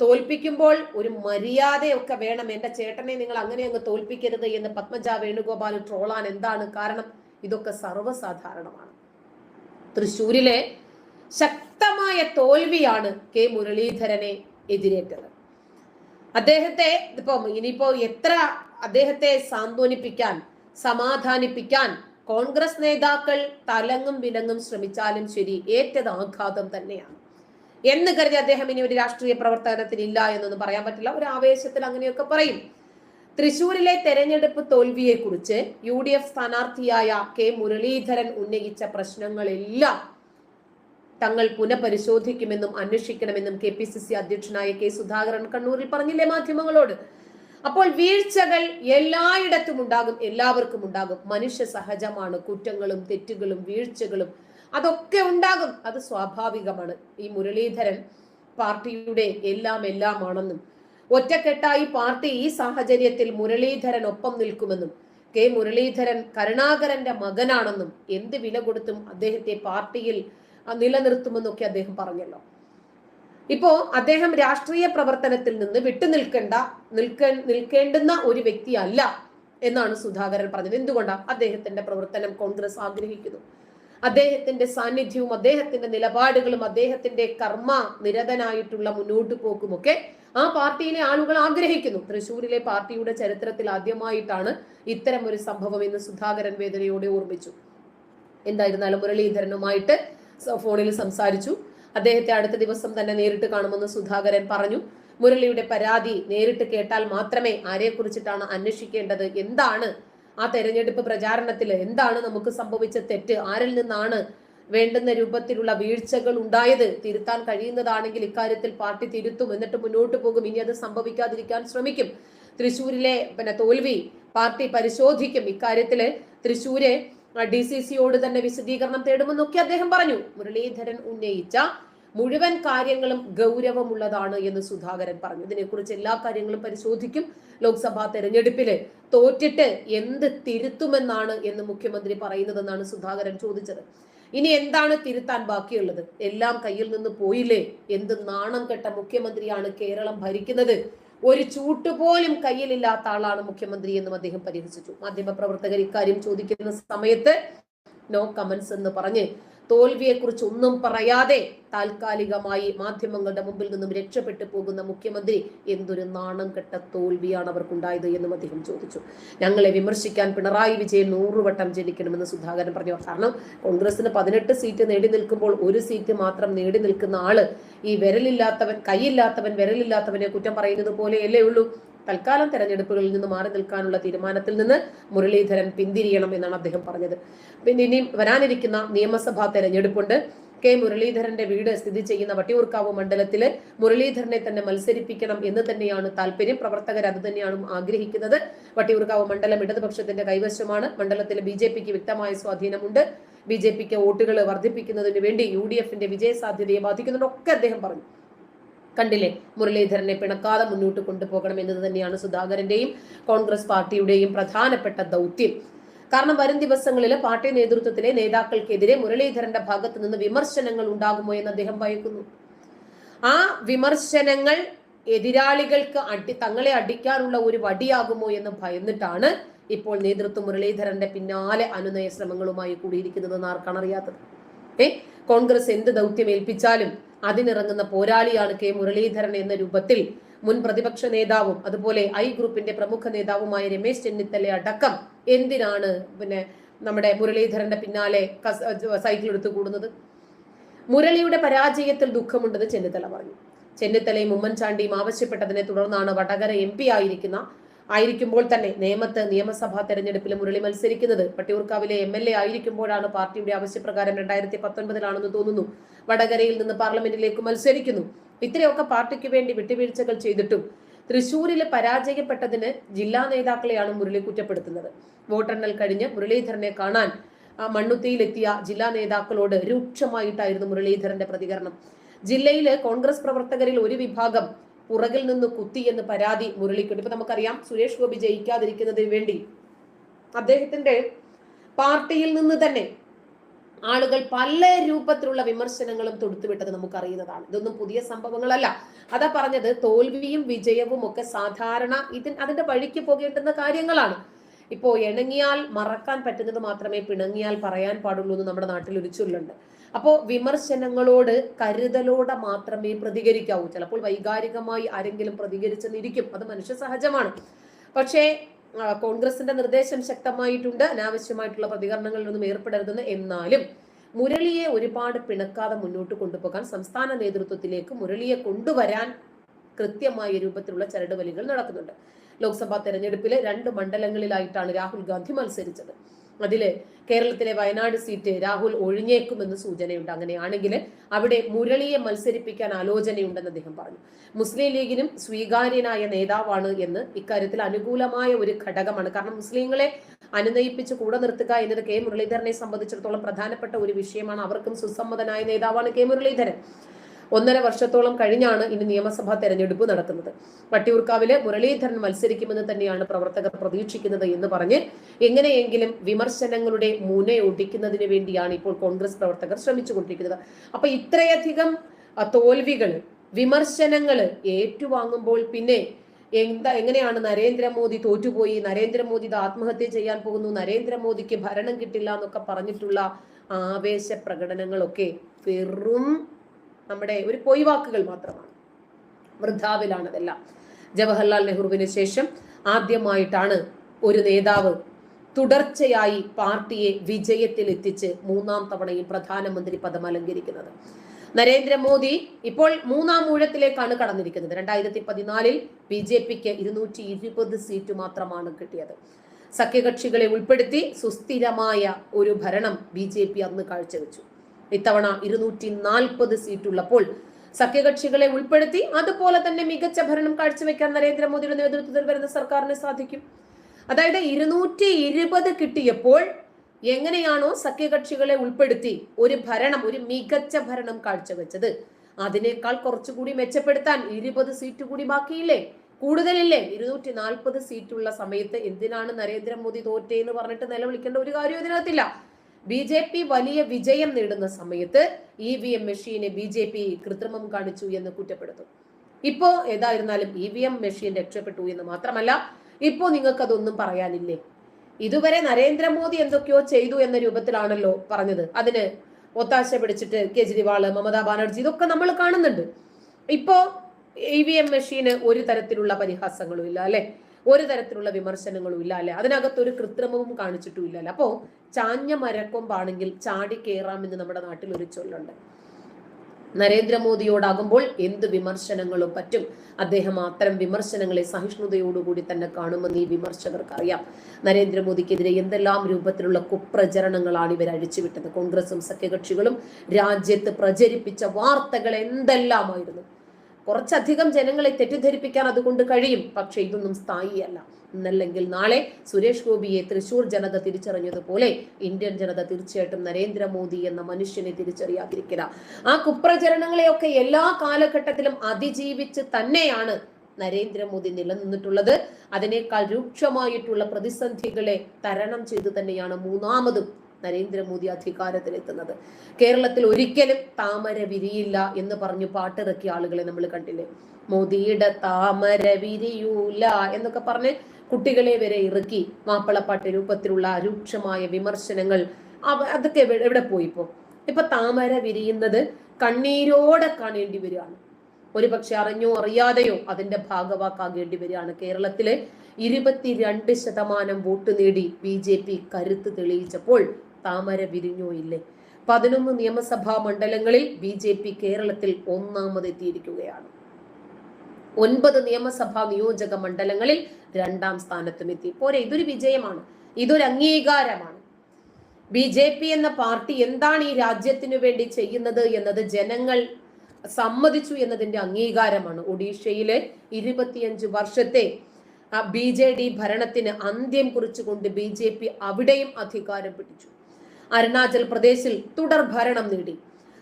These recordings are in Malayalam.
തോൽപ്പിക്കുമ്പോൾ ഒരു മര്യാദയൊക്കെ വേണം. എന്റെ ചേട്ടനെ നിങ്ങൾ അങ്ങനെ അങ്ങ് തോൽപ്പിക്കരുത് എന്ന് പത്മജ വേണുഗോപാൽ ട്രോളാൻ എന്താണ് കാരണം? ഇതൊക്കെ സർവസാധാരണമാണ്. തൃശ്ശൂരിലെ ശക്തമായ തോൽവിയാണ് കെ മുരളീധരനെ എതിരേറ്റത്. അദ്ദേഹത്തെ ഇപ്പം ഇനിയിപ്പോ എത്ര അദ്ദേഹത്തെ സാന്ത്വനിപ്പിക്കാൻ സമാധാനിപ്പിക്കാൻ കോൺഗ്രസ് നേതാക്കൾ തലങ്ങും വിലങ്ങും ശ്രമിച്ചാലും ശരി ഏറ്റത് ആഘാതം തന്നെയാണ്. എന്ന് കരുതി അദ്ദേഹം ഇനി ഒരു രാഷ്ട്രീയ പ്രവർത്തനത്തിനില്ല എന്നൊന്നും പറയാൻ പറ്റില്ല. ഒരു ആവേശത്തിൽ അങ്ങനെയൊക്കെ പറയും. തൃശൂരിലെ തെരഞ്ഞെടുപ്പ് തോൽവിയെ കുറിച്ച് യു ഡി എഫ് സ്ഥാനാർത്ഥിയായ കെ മുരളീധരൻ ഉന്നയിച്ച പ്രശ്നങ്ങളെല്ലാം. തങ്ങൾ പുനഃപരിശോധിക്കുമെന്നും അന്വേഷിക്കണമെന്നും കെ പി സി സി അധ്യക്ഷനായ കെ സുധാകരൻ കണ്ണൂരിൽ പറഞ്ഞില്ലേ മാധ്യമങ്ങളോട്? അപ്പോൾ വീഴ്ചകൾ എല്ലായിടത്തും ഉണ്ടാകും എല്ലാവർക്കും ഉണ്ടാകും. മനുഷ്യ സഹജമാണ് കുറ്റങ്ങളും തെറ്റുകളും വീഴ്ചകളും അതൊക്കെ ഉണ്ടാകും. അത് സ്വാഭാവികമാണ്. ഈ മുരളീധരൻ പാർട്ടിയുടെ എല്ലാം എല്ലാമാണെന്നും ഒറ്റക്കെട്ടായി പാർട്ടി ഈ സാഹചര്യത്തിൽ മുരളീധരൻ ഒപ്പം നിൽക്കുമെന്നും കെ മുരളീധരൻ കരുണാകരന്റെ മകനാണെന്നും എന്ത് വില കൊടുത്തും അദ്ദേഹത്തെ പാർട്ടിയിൽ നിലനിർത്തുമെന്നൊക്കെ അദ്ദേഹം പറഞ്ഞല്ലോ. ഇപ്പോ അദ്ദേഹം രാഷ്ട്രീയ പ്രവർത്തനത്തിൽ നിന്ന് വിട്ടുനിൽക്കേണ്ട നിൽക്ക നിൽക്കേണ്ടുന്ന ഒരു വ്യക്തിയല്ല എന്നാണ് സുധാകരൻ പറഞ്ഞത്. എന്തുകൊണ്ടാണ് അദ്ദേഹത്തിന്റെ പ്രവർത്തനം കോൺഗ്രസ് ആഗ്രഹിക്കുന്നു. അദ്ദേഹത്തിന്റെ സാന്നിധ്യവും അദ്ദേഹത്തിന്റെ നിലപാടുകളും അദ്ദേഹത്തിന്റെ കർമ്മ നിരതനായിട്ടുള്ള മുന്നോട്ട് പോക്കുമൊക്കെ ആ പാർട്ടിയിലെ ആളുകൾ ആഗ്രഹിക്കുന്നു. തൃശൂരിലെ പാർട്ടിയുടെ ചരിത്രത്തിൽ ആദ്യമായിട്ടാണ് ഇത്തരം ഒരു സംഭവം എന്ന് സുധാകരൻ വേദനയോടെ ഓർമ്മിച്ചു. എന്തായിരുന്നാലും മുരളീധരനുമായിട്ട് ഫോണിൽ സംസാരിച്ചു. അദ്ദേഹത്തെ അടുത്ത ദിവസം തന്നെ നേരിട്ട് കാണുമെന്ന് സുധാകരൻ പറഞ്ഞു. മുരളിയുടെ പരാതി നേരിട്ട് കേട്ടാൽ മാത്രമേ ആരെക്കുറിച്ചിട്ടാണ് അന്വേഷിക്കേണ്ടത്? എന്താണ് ആ തെരഞ്ഞെടുപ്പ് പ്രചാരണത്തിൽ എന്താണ് നമുക്ക് സംഭവിച്ച തെറ്റ്? ആരിൽ നിന്നാണ് വേണ്ടുന്ന രൂപത്തിലുള്ള വീഴ്ചകൾ ഉണ്ടായത്? തിരുത്താൻ കഴിയുന്നതാണെങ്കിൽ ഇക്കാര്യത്തിൽ പാർട്ടി തിരുത്തും. എന്നിട്ട് മുന്നോട്ട് പോകും. ഇനി അത് സംഭവിക്കാതിരിക്കാൻ ശ്രമിക്കും. തൃശൂരിലെ പിന്നെ തോൽവി പാർട്ടി പരിശോധിക്കും. ഇക്കാര്യത്തിൽ തൃശ്ശൂരെ ഡി സി സിയോട് തന്നെ വിശദീകരണം തേടുമെന്നൊക്കെ അദ്ദേഹം പറഞ്ഞു. മുരളീധരൻ ഉന്നയിച്ച മുഴുവൻ കാര്യങ്ങളും ഗൗരവമുള്ളതാണ് എന്ന് സുധാകരൻ പറഞ്ഞു. ഇതിനെക്കുറിച്ച് എല്ലാ കാര്യങ്ങളും പരിശോധിക്കും. ലോക്സഭാ തെരഞ്ഞെടുപ്പിൽ തോറ്റിട്ട് എന്ത് തിരുത്തുമെന്നാണ് എന്ന് മുഖ്യമന്ത്രി പറയുന്നതെന്നാണ് സുധാകരൻ ചോദിച്ചത്. ഇനി എന്താണ് തിരുത്താൻ ബാക്കിയുള്ളത്? എല്ലാം കയ്യിൽ നിന്ന് പോയില്ലേ? എന്ത് നാണം കെട്ട മുഖ്യമന്ത്രിയാണ് കേരളം ഭരിക്കുന്നത്? ഒരു ചൂട്ടുപോലും കയ്യിലില്ലാത്ത ആളാണ് മുഖ്യമന്ത്രി എന്നും അദ്ദേഹം പരിഹസിച്ചു. മാധ്യമപ്രവർത്തകർ ഇക്കാര്യം ചോദിക്കുന്ന സമയത്ത് നോ കമന്റ്സ് എന്ന് പറഞ്ഞ് തോൽവിയെക്കുറിച്ച് ഒന്നും പറയാതെ താൽക്കാലികമായി മാധ്യമങ്ങളുടെ മുമ്പിൽ നിന്നും രക്ഷപ്പെട്ടു പോകുന്ന മുഖ്യമന്ത്രി എന്തൊരു നാണം കെട്ട തോൽവിയാണ് അവർക്കുണ്ടായത് എന്നും അദ്ദേഹം ചോദിച്ചു. ഞങ്ങളെ വിമർശിക്കാൻ പിണറായി വിജയൻ നൂറുവട്ടം ജനിക്കണമെന്ന് സുധാകരൻ പറഞ്ഞു കാരണം കോൺഗ്രസിന് പതിനെട്ട് സീറ്റ് നേടി നിൽക്കുമ്പോൾ ഒരു സീറ്റ് മാത്രം നേടി നിൽക്കുന്ന ആൾ ഈ വിരലില്ലാത്തവൻ കൈയില്ലാത്തവൻ വിരലില്ലാത്തവനെ കുറ്റം പറയുന്നത് പോലെയല്ലേ ഉള്ളൂ. തൽക്കാലം തെരഞ്ഞെടുപ്പുകളിൽ നിന്ന് മാറി നിൽക്കാനുള്ള തീരുമാനത്തിൽ നിന്ന് മുരളീധരൻ പിന്തിരിയണം എന്നാണ് അദ്ദേഹം പറഞ്ഞത്. പിന്നെ ഇനി വരാനിരിക്കുന്ന നിയമസഭാ തെരഞ്ഞെടുപ്പുണ്ട്. കെ മുരളീധരന്റെ വീട് സ്ഥിതി ചെയ്യുന്ന വട്ടിയൂർക്കാവ് മണ്ഡലത്തിൽ മുരളീധരനെ തന്നെ മത്സരിപ്പിക്കണം എന്ന് തന്നെയാണ് താല്പര്യം. പ്രവർത്തകർ അത് തന്നെയാണ് ആഗ്രഹിക്കുന്നത്. വട്ടിയൂർക്കാവ് മണ്ഡലം ഇടതുപക്ഷത്തിന്റെ കൈവശമാണ്. മണ്ഡലത്തിൽ ബി ജെ പിക്ക് വ്യക്തമായ സ്വാധീനമുണ്ട്. ബി ജെ പിക്ക് വോട്ടുകൾ വർദ്ധിപ്പിക്കുന്നതിന് വേണ്ടി യു ഡി എഫിന്റെ വിജയ സാധ്യതയെ ബാധിക്കുന്നുണ്ടൊക്കെ അദ്ദേഹം പറഞ്ഞു. കണ്ടില്ലേ? മുരളീധരനെ പിണക്കാതെ മുന്നോട്ട് കൊണ്ടുപോകണം എന്നത് തന്നെയാണ് സുധാകരന്റെയും കോൺഗ്രസ് പാർട്ടിയുടെയും പ്രധാനപ്പെട്ട ദൗത്യം. കാരണം വരും ദിവസങ്ങളിൽ പാർട്ടി നേതൃത്വത്തിലെ നേതാക്കൾക്കെതിരെ മുരളീധരന്റെ ഭാഗത്ത് നിന്ന് വിമർശനങ്ങൾ ഉണ്ടാകുമോ എന്ന് അദ്ദേഹം ഭയക്കുന്നു. ആ വിമർശനങ്ങൾ എതിരാളികൾക്ക് അടി തങ്ങളെ അടിക്കാനുള്ള ഒരു വടിയാകുമോ എന്ന് ഭയന്നിട്ടാണ് ഇപ്പോൾ നേതൃത്വം മുരളീധരന്റെ പിന്നാലെ അനുനയ ശ്രമങ്ങളുമായി കൂടിയിരിക്കുന്നതെന്ന് ആർക്കാണ് അറിയാത്തത്? ഏ? കോൺഗ്രസ് എന്ത് ദൗത്യം ഏൽപ്പിച്ചാലും അതിനിറങ്ങുന്ന പോരാളിയാണ് കെ മുരളീധരൻ എന്ന രൂപത്തിൽ മുൻ പ്രതിപക്ഷ നേതാവും അതുപോലെ ഐ ഗ്രൂപ്പിന്റെ പ്രമുഖ നേതാവുമായ രമേശ് ചെന്നിത്തല അടക്കം എന്തിനാണ് പിന്നെ നമ്മുടെ മുരളീധരന്റെ പിന്നാലെ സൈക്കിൾ എടുത്തു കൂടുന്നത്? മുരളിയുടെ പരാജയത്തിൽ ദുഃഖമുണ്ടെന്ന് ചെന്നിത്തല പറഞ്ഞു. ചെന്നിത്തലയും ഉമ്മൻചാണ്ടിയും ആവശ്യപ്പെട്ടതിനെ തുടർന്നാണ് വടകര എം പി ആയിരിക്കുന്ന ആയിരിക്കുമ്പോൾ തന്നെ നേമത്ത് നിയമസഭാ തെരഞ്ഞെടുപ്പിൽ മുരളി മത്സരിക്കുന്നത്. പട്ടിയൂർക്കാവിലെ എം എൽ എ ആയിരിക്കുമ്പോഴാണ് പാർട്ടിയുടെ ആവശ്യപ്രകാരം രണ്ടായിരത്തി പത്തൊൻപതിലാണെന്ന് തോന്നുന്നു. വടകരയിൽ നിന്ന് പാർലമെന്റിലേക്ക് മത്സരിക്കുന്നു. ഇത്രയൊക്കെ പാർട്ടിക്ക് വേണ്ടി വിട്ടുവീഴ്ചകൾ ചെയ്തിട്ടും തൃശൂരിൽ പരാജയപ്പെട്ടതിന് ജില്ലാ നേതാക്കളെയാണ് മുരളി കുറ്റപ്പെടുത്തുന്നത്. വോട്ടെണ്ണൽ കഴിഞ്ഞ് മുരളീധരനെ കാണാൻ ആ മണ്ണുത്തിയിലെത്തിയ ജില്ലാ നേതാക്കളോട് രൂക്ഷമായിട്ടായിരുന്നു മുരളീധരന്റെ പ്രതികരണം. ജില്ലയിലെ കോൺഗ്രസ് പ്രവർത്തകരിൽ ഒരു വിഭാഗം പുറകിൽ നിന്ന് കുത്തി എന്ന് പരാതി മുരളിക്കുണ്ട്. ഇപ്പൊ നമുക്കറിയാം സുരേഷ് ഗോപി ജയിക്കാതിരിക്കുന്നതിന് വേണ്ടി അദ്ദേഹത്തിന്റെ പാർട്ടിയിൽ നിന്ന് തന്നെ ആളുകൾ പല രൂപത്തിലുള്ള വിമർശനങ്ങളും തൊടുത്തുവിട്ടത് നമുക്കറിയുന്നതാണ്. ഇതൊന്നും പുതിയ സംഭവങ്ങളല്ല. അതാ പറഞ്ഞത് തോൽവിയും വിജയവും ഒക്കെ സാധാരണ ഇതിൻ അതിന്റെ വഴിക്ക് പോകേണ്ടുന്ന കാര്യങ്ങളാണ്. ഇപ്പോ ഇണങ്ങിയാൽ മറക്കാൻ പറ്റുന്നത് മാത്രമേ പിണങ്ങിയാൽ പറയാൻ പാടുള്ളൂ എന്ന് നമ്മുടെ നാട്ടിൽ ഒരു ചൊല്ലുണ്ട്. അപ്പോ വിമർശനങ്ങളോട് കരുതലോടെ മാത്രമേ പ്രതികരിക്കാവൂ. ചിലപ്പോൾ വൈകാരികമായി ആരെങ്കിലും പ്രതികരിച്ചെന്നിരിക്കും. അത് മനുഷ്യ സഹജമാണ്. പക്ഷേ കോൺഗ്രസിന്റെ നിർദ്ദേശം ശക്തമായിട്ടുണ്ട്. അനാവശ്യമായിട്ടുള്ള പ്രതികരണങ്ങളിൽ ഒന്നും ഏർപ്പെടരുതെന്ന് എന്നാലും മുരളിയെ ഒരുപാട് പിണക്കാതെ മുന്നോട്ട് കൊണ്ടുപോകാൻ സംസ്ഥാന നേതൃത്വത്തിലേക്ക് മുരളിയെ കൊണ്ടുവരാൻ കൃത്യമായ രൂപത്തിലുള്ള ചരടുവലികൾ നടക്കുന്നുണ്ട്. ലോക്സഭാ തെരഞ്ഞെടുപ്പിലെ രണ്ട് മണ്ഡലങ്ങളിലായിട്ടാണ് രാഹുൽ ഗാന്ധി മത്സരിച്ചത്. അതിൽ കേരളത്തിലെ വയനാട് സീറ്റ് രാഹുൽ ഒഴിഞ്ഞേക്കുമെന്ന് സൂചനയുണ്ട്. അങ്ങനെയാണെങ്കിൽ അവിടെ മുരളിയെ മത്സരിപ്പിക്കാൻ ആലോചനയുണ്ടെന്ന് അദ്ദേഹം പറഞ്ഞു. മുസ്ലിം ലീഗിനും സ്വീകാര്യനായ നേതാവാണ് എന്ന് ഇക്കാര്യത്തിൽ അനുകൂലമായ ഒരു ഘടകമാണ്. കാരണം മുസ്ലിങ്ങളെ അനുനയിപ്പിച്ച് കൂടെ നിർത്തുക എന്നത് കെ മുരളീധരനെ സംബന്ധിച്ചിടത്തോളം പ്രധാനപ്പെട്ട ഒരു വിഷയമാണ്. അവർക്കും സുസമ്മതനായ നേതാവാണ് കെ മുരളീധരൻ. ഒന്നര വർഷത്തോളം കഴിഞ്ഞാണ് ഇനി നിയമസഭാ തെരഞ്ഞെടുപ്പ് നടക്കുന്നത്. വട്ടിയൂർക്കാവിലെ മുരളീധരൻ മത്സരിക്കുമെന്ന് തന്നെയാണ് പ്രവർത്തകർ പ്രതീക്ഷിക്കുന്നത് എന്ന് പറഞ്ഞ് എങ്ങനെയെങ്കിലും വിമർശനങ്ങളുടെ മുനയൊടിക്കുന്നതിന് വേണ്ടിയാണ് ഇപ്പോൾ കോൺഗ്രസ് പ്രവർത്തകർ ശ്രമിച്ചുകൊണ്ടിരിക്കുന്നത്. അപ്പൊ ഇത്രയധികം തോൽവികൾ വിമർശനങ്ങൾ ഏറ്റുവാങ്ങുമ്പോൾ പിന്നെ എന്താ എങ്ങനെയാണ് നരേന്ദ്രമോദി തോറ്റുപോയി നരേന്ദ്രമോദി ഇത് ആത്മഹത്യ ചെയ്യാൻ പോകുന്നു നരേന്ദ്രമോദിക്ക് ഭരണം കിട്ടില്ല എന്നൊക്കെ പറഞ്ഞിട്ടുള്ള ആവേശ പ്രകടനങ്ങളൊക്കെ വെറും നമ്മുടെ ഒരു പൊയ്വാക്കുകൾ മാത്രമാണ്. വൃദ്ധാവിലാണ് അതെല്ലാം. ജവഹർലാൽ നെഹ്റുവിന് ശേഷം ആദ്യമായിട്ടാണ് ഒരു നേതാവ് തുടർച്ചയായി പാർട്ടിയെ വിജയത്തിൽ എത്തിച്ച് മൂന്നാം തവണയും പ്രധാനമന്ത്രി പദം അലങ്കരിക്കുന്നത്. നരേന്ദ്രമോദി ഇപ്പോൾ മൂന്നാം ഊഴത്തിലേക്കാണ് കടന്നിരിക്കുന്നത്. രണ്ടായിരത്തി പതിനാലിൽ ബി ജെ പിക്ക് ഇരുന്നൂറ്റി ഇരുപത് സീറ്റ് മാത്രമാണ് കിട്ടിയത്. സഖ്യകക്ഷികളെ ഉൾപ്പെടുത്തി സുസ്ഥിരമായ ഒരു ഭരണം ബി ജെ പി അന്ന് കാഴ്ചവെച്ചു. ഇത്തവണ ഇരുന്നൂറ്റി നാൽപ്പത് സീറ്റുള്ളപ്പോൾ സഖ്യകക്ഷികളെ ഉൾപ്പെടുത്തി അതുപോലെ തന്നെ മികച്ച ഭരണം കാഴ്ചവെക്കാൻ നരേന്ദ്രമോദിയുടെ നേതൃത്വത്തിൽ വരുന്ന സർക്കാരിന് സാധിക്കും. അതായത് ഇരുന്നൂറ്റി ഇരുപത് കിട്ടിയപ്പോൾ എങ്ങനെയാണോ സഖ്യകക്ഷികളെ ഉൾപ്പെടുത്തി ഒരു ഭരണം ഒരു മികച്ച ഭരണം കാഴ്ചവെച്ചത്. അതിനേക്കാൾ കുറച്ചുകൂടി മെച്ചപ്പെടുത്താൻ ഇരുപത് സീറ്റ് കൂടി ബാക്കിയില്ലേ? കൂടുതലില്ലേ? ഇരുന്നൂറ്റി നാൽപ്പത് സീറ്റുള്ള സമയത്ത് എന്തിനാണ് നരേന്ദ്രമോദി തോറ്റേ എന്ന് പറഞ്ഞിട്ട് നിലവിളിക്കേണ്ട ഒരു കാര്യം ഇതിനകത്തില്ല. ബി ജെ പി വലിയ വിജയം നേടുന്ന സമയത്ത് ഇ വി എം മെഷീനെ ബി ജെ പി കൃത്രിമം കാണിച്ചു എന്ന് കുറ്റപ്പെടുത്തും. ഇപ്പോ ഏതായിരുന്നാലും ഇ വി എം മെഷീൻ രക്ഷപ്പെട്ടു എന്ന് മാത്രമല്ല ഇപ്പോ നിങ്ങൾക്ക് അതൊന്നും പറയാനില്ലേ? ഇതുവരെ നരേന്ദ്രമോദി എന്തൊക്കെയോ ചെയ്തു എന്ന രൂപത്തിലാണല്ലോ പറഞ്ഞത്. അതിന് ഒത്താശ പിടിച്ചിട്ട് കേജ്രിവാൾ മമതാ ബാനർജി ഇതൊക്കെ നമ്മൾ കാണുന്നുണ്ട്. ഇപ്പോ ഇ വി എം മെഷീന് ഒരു തരത്തിലുള്ള പരിഹാസങ്ങളും ഇല്ല അല്ലെ? ഒരു തരത്തിലുള്ള വിമർശനങ്ങളും ഇല്ല അല്ലെ? അതിനകത്ത് ഒരു കൃത്രിമവും കാണിച്ചിട്ടും ഇല്ല അപ്പോ ചാഞ്ഞ മരക്കൊമ്പാണെങ്കിൽ ചാടി കയറാമെന്ന് നമ്മുടെ നാട്ടിൽ ഒരു ചൊല്ലുണ്ട്. നരേന്ദ്രമോദിയോടാകുമ്പോൾ എന്ത് വിമർശനങ്ങളും പറ്റും? അദ്ദേഹം അത്തരം വിമർശനങ്ങളെ സഹിഷ്ണുതയോടുകൂടി തന്നെ കാണുമെന്ന് ഈ വിമർശകർക്ക് അറിയാം നരേന്ദ്രമോദിക്കെതിരെ എന്തെല്ലാം രൂപത്തിലുള്ള കുപ്രചരണങ്ങളാണ് ഇവർ അഴിച്ചുവിട്ടത്? കോൺഗ്രസും സഖ്യകക്ഷികളും രാജ്യത്ത് പ്രചരിപ്പിച്ച വാർത്തകൾ എന്തെല്ലാമായിരുന്നു? കുറച്ചധികം ജനങ്ങളെ തെറ്റിദ്ധരിപ്പിക്കാൻ അതുകൊണ്ട് കഴിയും. പക്ഷെ ഇതൊന്നും സ്ഥായിയല്ല. ഇന്നല്ലെങ്കിൽ നാളെ സുരേഷ് ഗോപിയെ തൃശൂർ ജനത തിരിച്ചറിഞ്ഞതുപോലെ ഇന്ത്യൻ ജനത തീർച്ചയായിട്ടും നരേന്ദ്രമോദി എന്ന മനുഷ്യനെ തിരിച്ചറിയാതിരിക്കില്ല. ആ കുപ്രചരണങ്ങളെയൊക്കെ എല്ലാ കാലഘട്ടത്തിലും അതിജീവിച്ച് തന്നെയാണ് നരേന്ദ്രമോദി നിലനിന്നിട്ടുള്ളത്. അതിനേക്കാൾ രൂക്ഷമായിട്ടുള്ള പ്രതിസന്ധികളെ തരണം ചെയ്തു തന്നെയാണ് മൂന്നാമതും നരേന്ദ്രമോദി അധികാരത്തിലെത്തുന്നത്. കേരളത്തിൽ ഒരിക്കലും താമര വിരിയില്ല എന്ന് പറഞ്ഞു പാട്ടിറക്കിയ ആളുകളെ നമ്മൾ കണ്ടില്ലേ? മോദിയുടെ താമര വിരിയൂല എന്നൊക്കെ പറഞ്ഞ് കുട്ടികളെ വരെ ഇറക്കി മാപ്പിളപ്പാട്ട് രൂപത്തിലുള്ള രൂക്ഷമായ വിമർശനങ്ങൾ അതൊക്കെ എവിടെ പോയി ഇപ്പോ? ഇപ്പൊ താമര വിരിയുന്നത് കണ്ണീരോടെ കാണേണ്ടി വരികയാണ്. ഒരു പക്ഷെ അറിഞ്ഞോ അറിയാതെയോ അതിന്റെ ഭാഗവാക്കാകേണ്ടി വരികയാണ്. കേരളത്തിലെ ഇരുപത്തിരണ്ട് ശതമാനം വോട്ട് നേടി ബി ജെ പി കരുത്ത് തെളിയിച്ചപ്പോൾ താമര വിരിഞ്ഞോ ഇല്ലേ? പതിനൊന്ന് നിയമസഭാ മണ്ഡലങ്ങളിൽ ബി ജെ പി കേരളത്തിൽ ഒന്നാമതെത്തിയിരിക്കുകയാണ് ഒൻപത് നിയമസഭാ നിയോജക മണ്ഡലങ്ങളിൽ രണ്ടാം സ്ഥാനത്തും എത്തി. പോരെ ഇതൊരു വിജയമാണ്. ഇതൊരു അംഗീകാരമാണ്. ബി ജെ പി എന്ന പാർട്ടി എന്താണ് ഈ രാജ്യത്തിനു വേണ്ടി ചെയ്യുന്നത് എന്നത് ജനങ്ങൾ സമ്മതിച്ചു എന്നതിന്റെ അംഗീകാരമാണ്. ഒഡീഷയിലെ ഇരുപത്തിയഞ്ച് വർഷത്തെ ബി ജെ ഡി ഭരണത്തിന് അന്ത്യം കുറിച്ചുകൊണ്ട് ബി ജെ പി അവിടെയും അധികാരം പിടിച്ചു. അരുണാചൽ പ്രദേശിൽ തുടർ ഭരണം നേടി.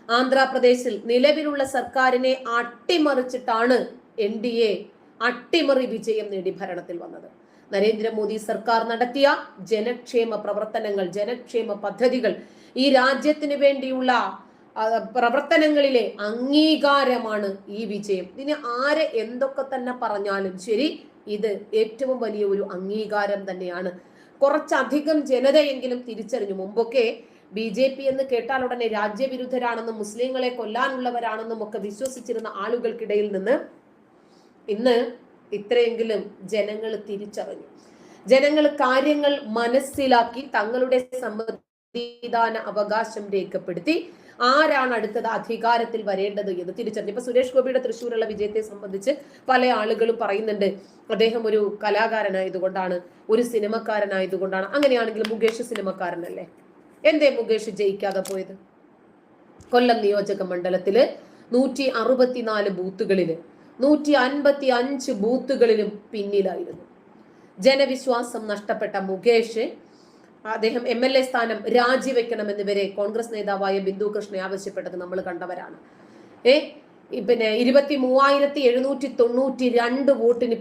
ആന്ധ്രാപ്രദേശിൽ നിലവിലുള്ള സർക്കാരിനെ അട്ടിമറിച്ചിട്ടാണ് എൻ ഡി എ അട്ടിമറി വിജയം നേടി ഭരണത്തിൽ വന്നത്. നരേന്ദ്രമോദി സർക്കാർ നടത്തിയ ജനക്ഷേമ പ്രവർത്തനങ്ങൾ ജനക്ഷേമ പദ്ധതികൾ ഈ രാജ്യത്തിന് വേണ്ടിയുള്ള പ്രവർത്തനങ്ങളിലെ അംഗീകാരമാണ് ഈ വിജയം. ഇതിന് ആരെ എന്തൊക്കെ തന്നെ പറഞ്ഞാലും ശരി ഇത് ഏറ്റവും വലിയ ഒരു അംഗീകാരം തന്നെയാണ് കുറച്ചധികം ജനതയെങ്കിലും തിരിച്ചറിഞ്ഞു. മുമ്പൊക്കെ ബി ജെ പി എന്ന് കേട്ടാൽ ഉടനെ രാജ്യവിരുദ്ധരാണെന്നും മുസ്ലിങ്ങളെ കൊല്ലാനുള്ളവരാണെന്നും ഒക്കെ വിശ്വസിച്ചിരുന്ന ആളുകൾക്കിടയിൽ നിന്ന് ഇന്ന് ഇത്രയെങ്കിലും ജനങ്ങൾ തിരിച്ചറിഞ്ഞു. ജനങ്ങൾ കാര്യങ്ങൾ മനസ്സിലാക്കി തങ്ങളുടെ സമ്മതിദാന അവകാശം രേഖപ്പെടുത്തി. ആരാണ് അടുത്തത് അധികാരത്തിൽ വരേണ്ടത് എന്ന് തിരിച്ചറിഞ്ഞു. ഇപ്പൊ സുരേഷ് ഗോപിയുടെ തൃശ്ശൂരുള്ള വിജയത്തെ സംബന്ധിച്ച് പല ആളുകളും പറയുന്നുണ്ട് അദ്ദേഹം ഒരു കലാകാരനായതുകൊണ്ടാണ് ഒരു സിനിമക്കാരനായതുകൊണ്ടാണ്. അങ്ങനെയാണെങ്കിൽ മുകേഷ് സിനിമക്കാരനല്ലേ? എന്തേ മുകേഷ് ജയിക്കാതെ പോയത്? കൊല്ലം നിയോജക മണ്ഡലത്തിൽ നൂറ്റി അറുപത്തിനാല് ബൂത്തുകളിൽ നൂറ്റി അൻപത്തി അഞ്ച് ബൂത്തുകളിലും പിന്നിലായിരുന്നു. ജനവിശ്വാസം നഷ്ടപ്പെട്ട മുകേഷ് അദ്ദേഹം എം എൽ എ സ്ഥാനം രാജിവെക്കണമെന്ന് വരെ കോൺഗ്രസ് നേതാവായ ബിന്ദു കൃഷ്ണ ആവശ്യപ്പെട്ടത് നമ്മൾ കണ്ടവരാണ്. ഏ? പിന്നെ ഇരുപത്തി മൂവായിരത്തി എഴുന്നൂറ്റി തൊണ്ണൂറ്റി രണ്ട് വോട്ടിന്